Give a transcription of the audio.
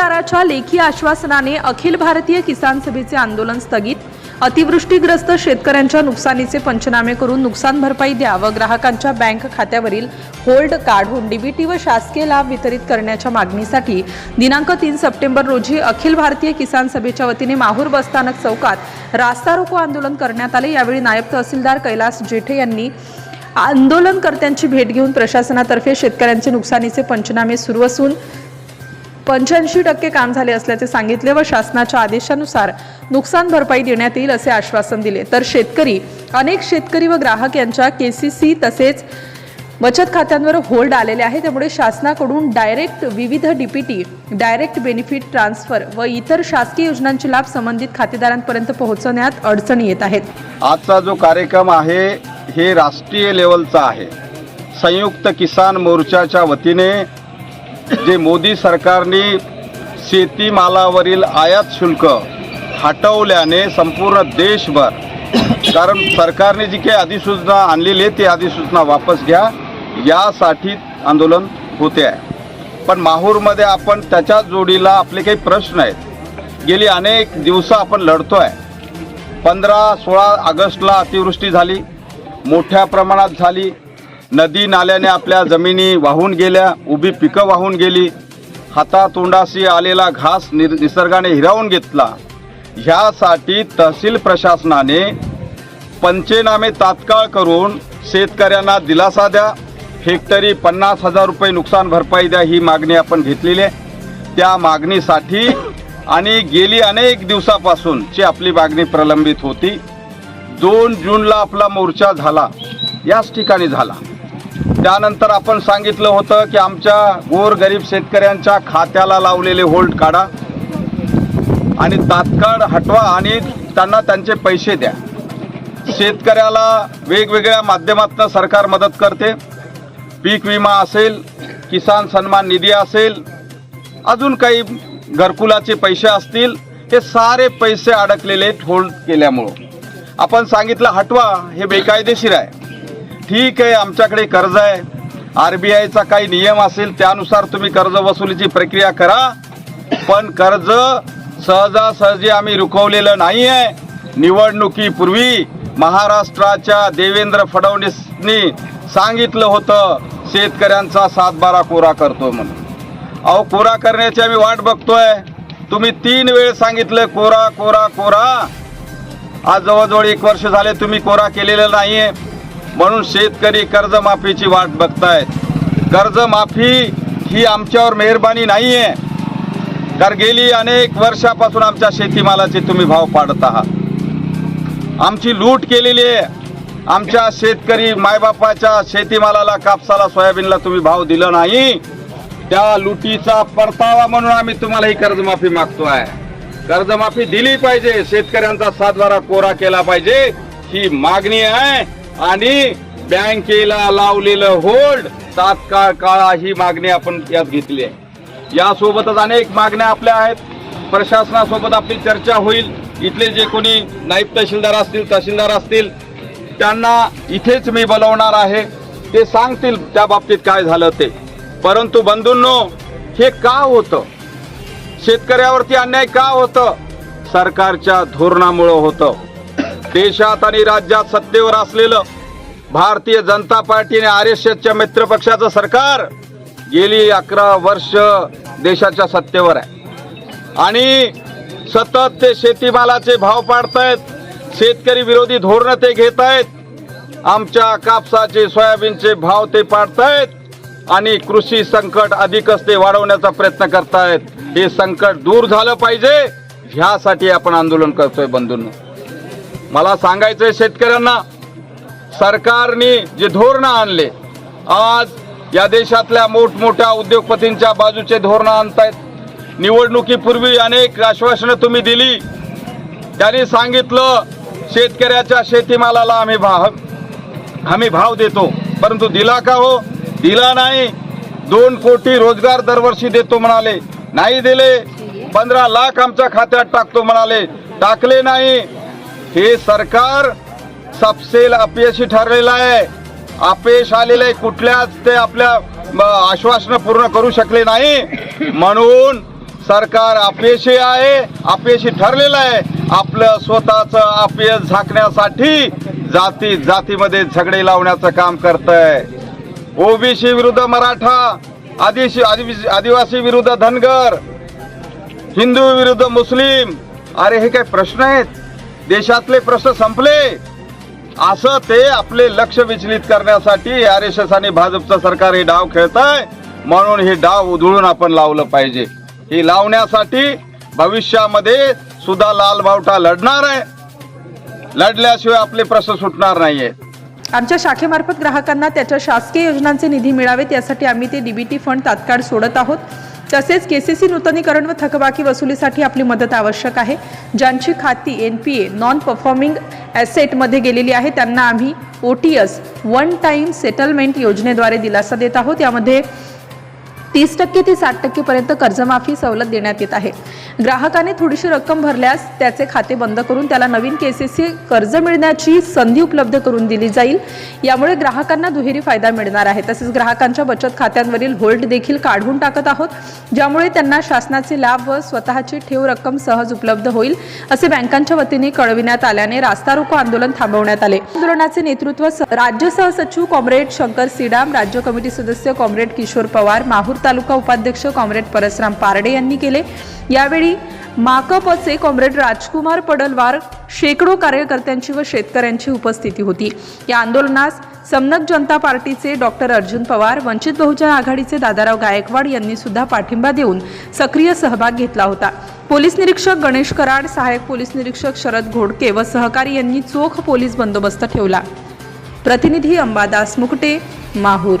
तहसीलदाराच्या लेखी आश्वासनाने अखिल भारतीय किसान सभेचे आंदोलन स्थगित. अतिवृष्टीग्रस्त शेतकऱ्यांच्या नुकसानीचे पंचनामे करून नुकसान भरपाई द्या व ग्राहकांच्या बँक खात्यावरील होल्ड काढून डीबीटी व शासकीय लाभ वितरित करण्याच्या मागणीसाठी दिनांक तीन सप्टेंबर रोजी अखिल भारतीय किसान सभेच्या वतीने माहूर बसस्थानक चौकात रास्ता रोको आंदोलन करण्यात आले. यावेळी नायब तहसीलदार कैलास जेठे यांनी आंदोलनकर्त्यांची भेट घेऊन प्रशासनातर्फे शेतकऱ्यांचे नुकसानीचे पंचनामे सुरू असून पंच्याऐंशी टक्के काम झाले असल्याचे सांगितले व शासनाच्या आदेशानुसार नुकसान भरपाई देण्यात येईल असे आश्वासन दिले. तर शेतकरी अनेक शेतकरी व ग्राहक यांच्या केसीसी तसेच बचत खात्यांवर होल्ड आलेले आहे. त्यामुळे शासनाकडून डायरेक्ट विविध डीपीटी डायरेक्ट बेनिफिट ट्रान्सफर व इतर शासकीय योजनांचे लाभ संबंधित खातेदारांपर्यंत पोहोचवण्यात अडचणी येत आहेत. आजचा जो कार्यक्रम आहे हे राष्ट्रीय लेवलचा आहे. संयुक्त किसान मोर्चाच्या वतीने जे मोदी सरकारने शेतीमालावरील आयात शुल्क हटवल्याने संपूर्ण देशभर कारण सरकारने जी काही अधिसूचना आणलेली आहे ती अधिसूचना वापस घ्या. यासाठी आंदोलन होते आहे. पण माहूरमध्ये आपण त्याच्या जोडीला आपले काही प्रश्न आहेत. गेली अनेक दिवसं आपण लढतो आहे पंधरा सोळा ऑगस्टला अतिवृष्टी झाली मोठ्या प्रमाणात झाली. नदी नाल्याने आपल्या जमिनी वाहून गेल्या उभी पिकं वाहून गेली. हातातोंडाशी आलेला घास निर निसर्गाने हिरावून घेतला. ह्यासाठी तहसील प्रशासनाने पंचनामे तात्काळ करून शेतकऱ्यांना दिलासा द्या. हेक्टरी पन्नास हजार रुपये नुकसान भरपाई द्या ही मागणी आपण घेतलेली आहे. त्या मागणीसाठी आणि गेली अनेक दिवसापासूनची आपली मागणी प्रलंबित होती. दोन जूनला आपला मोर्चा झाला. याच ठिकाणी झाला. त्यानंतर आपण सांगितलं होतं की आमच्या गोरगरीब शेतकऱ्यांच्या खात्याला लावलेले होल्ड काढा आणि तात्काळ हटवा आणि त्यांना त्यांचे पैसे द्या. शेतकऱ्याला वेगवेगळ्या माध्यमातून सरकार मदत करते. पीक विमा असेल किसान सन्मान निधी असेल अजून काही घरकुलाचे पैसे असतील हे सारे पैसे अडकलेले होल्ड केल्यामुळं. आपण सांगितलं हटवा हे बेकायदेशीर आहे. ठीक आहे आमच्याकडे कर्ज आहे. आर बी आयचा काही नियम असेल त्यानुसार तुम्ही कर्ज वसुलीची प्रक्रिया करा. पण कर्ज सहजासहजी आम्ही रुखवलेलं नाही आहे निवडणुकीपूर्वी महाराष्ट्राच्या देवेंद्र फडणवीसनी सांगितलं होतं शेतकऱ्यांचा सातबारा कोरा करतो म्हणून. अहो कोरा करण्याची आम्ही वाट बघतोय. तुम्ही तीन वेळ सांगितलं कोरा कोरा कोरा. आज जवळजवळ एक वर्ष झाले तुम्ही कोरा केलेलं नाही आहे म्हणून शेतकरी कर्जमाफीची वाट बघतायत. कर्जमाफी ही आमच्यावर मेहरबानी नाही आहे कारण गेली अनेक वर्षापासून आमच्या शेतीमालाचे तुम्ही भाव पाडत आहात. आमची लूट केलेली आहे. आमच्या शेतकरी मायबापाच्या शेतीमालाला कापसाला सोयाबीनला तुम्ही भाव दिला नाही. त्या लुटीचा परतावा म्हणून आम्ही तुम्हाला ही कर्जमाफी मागतो आहे. कर्जमाफी दिली पाहिजे. शेतकऱ्यांचा सातबारा कोरा केला पाहिजे. ही मागणी आहे. आणि बँकेला लावलेलं होल्ड तात्काळ काळा ही मागणी आपण यात घेतली आहे. यासोबतच अनेक मागण्या आपल्या आहेत. प्रशासनासोबत आपली चर्चा होईल. इथले जे कोणी नाईब तहसीलदार असतील तहसीलदार असतील त्यांना इथेच मी बोलवणार आहे. ते सांगतील त्या बाबतीत काय झालं ते. परंतु बंधूंनो हे का होतं? शेतकऱ्यावरती अन्याय का होतं? सरकारच्या धोरणामुळं होतं. देशात आणि राज्यात सत्तेवर असलेलं भारतीय जनता पार्टी आणि आर एस एसच्या मित्रपक्षाचं सरकार गेली अकरा वर्ष देशाच्या सत्तेवर आहे. आणि सतत ते शेतीमालाचे भाव पाडतायत शेतकरी विरोधी धोरणं ते घेत आहेत आमच्या कापसाचे सोयाबीनचे भाव ते पाडतायत आणि कृषी संकट अधिकच ते वाढवण्याचा प्रयत्न करतायत. हे संकट दूर झालं पाहिजे ह्यासाठी आपण आंदोलन करतोय बंधूंना. मला सांगायचंय शेतकऱ्यांना सरकारने जे धोरणं आणले आज या देशातल्या मोठमोठ्या उद्योगपतींच्या बाजूचे धोरणं आणतायत. निवडणुकीपूर्वी अनेक आश्वासनं तुम्ही दिली. त्यांनी सांगितलं शेतकऱ्याच्या शेतीमालाला आम्ही भाव आम्ही भाव देतो. परंतु दिला का हो? दिला नाही. दोन कोटी रोजगार दरवर्षी देतो म्हणाले. नाही दिले. पंधरा लाख आमच्या खात्यात टाकतो म्हणाले. टाकले नाही. हे सरकार सपसेल अपयशी ठरलेलं आहे. अपयश आलेलं आहे कुठल्याच ते आपल्या आश्वासनं पूर्ण करू शकले नाही. म्हणून सरकार अपयशी आहे अपयशी ठरलेलं आहे. आपलं स्वतःचं अपयश झाकण्यासाठी जाती जातीमध्ये झगडे लावण्याचं काम करत आहे ओबीसी विरुद्ध मराठा आदिशी आदिवासी आदिवासी विरुद्ध धनगर हिंदू विरुद्ध मुस्लिम. अरे हे काय प्रश्न आहेत? देशातले प्रश्न संपले. असं ते आपले लक्ष विचलित करण्यासाठी आर एस एस आणि भाजपचं सरकार हे डाव खेळत आहे म्हणून हे डाव उधळून आपण लावलं पाहिजे. हे लावण्यासाठी भविष्यामध्ये सुद्धा लाल बावटा लढणार आहे. लढल्याशिवाय आपले प्रश्न सुटणार नाहीये. आमच्या शाखेमार्फत ग्राहकांना त्याच्या शासकीय योजनांचे निधी मिळावेत यासाठी आम्ही ते डीबीटी फंड तात्काळ सोडत आहोत. तसेच केसीसी नूतनीकरण व थकबाकी वसुलीसाठी आपली मदत आवश्यक आहे. ज्यांची खाती N P A non performing ॲसेटमध्ये गेलेली आहे त्यांना आम्ही O T S one time settlement योजनेद्वारे दिलासा देत आहोत. यामध्ये तीस टक्के ते साठ टक्केपर्यंत कर्जमाफी सवलत देण्यात येत आहे. ग्राहकाने थोडीशी रक्कम भरल्यास त्याचे खाते बंद करून त्याला नवीन केसेसचे कर्ज मिळण्याची संधी उपलब्ध करून दिली जाईल. यामुळे ग्राहकांना दुहेरी फायदा मिळणार आहे. तसेच ग्राहकांच्या बचत खात्यांवरील होल्ड देखील काढून टाकत आहोत ज्यामुळे त्यांना शासनाचे लाभ व स्वतःची ठेव रक्कम सहज उपलब्ध होईल असे बँकांच्या वतीने कळविण्यात आल्याने रास्ता रोको आंदोलन थांबवण्यात आले. आंदोलनाचे नेतृत्व राज्य सहसचिव कॉम्रेड शंकर सिडाम राज्य कमिटी सदस्य कॉम्रेड किशोर पवार माहूर तालुका उपाध्यक्ष कॉम्रेड परसराम पारडे यांनी केले. यावेळी माकपचे कॉम्रेड राजकुमार पडलवार शेकडो कार्यकर्त्यांची व शेतकऱ्यांची उपस्थिती होती. या आंदोलनास समनक जनता पार्टीचे डॉक्टर अर्जुन पवार वंचित बहुजन आघाडीचे दादाराव गायकवाड यांनी सुद्धा पाठिंबा देऊन सक्रिय सहभाग घेतला होता. पोलीस निरीक्षक गणेश कराड सहाय्यक पोलीस निरीक्षक शरद घोडके व सहकारी यांनी चोख पोलीस बंदोबस्त ठेवला. प्रतिनिधी अंबादास मुकटे माहूर.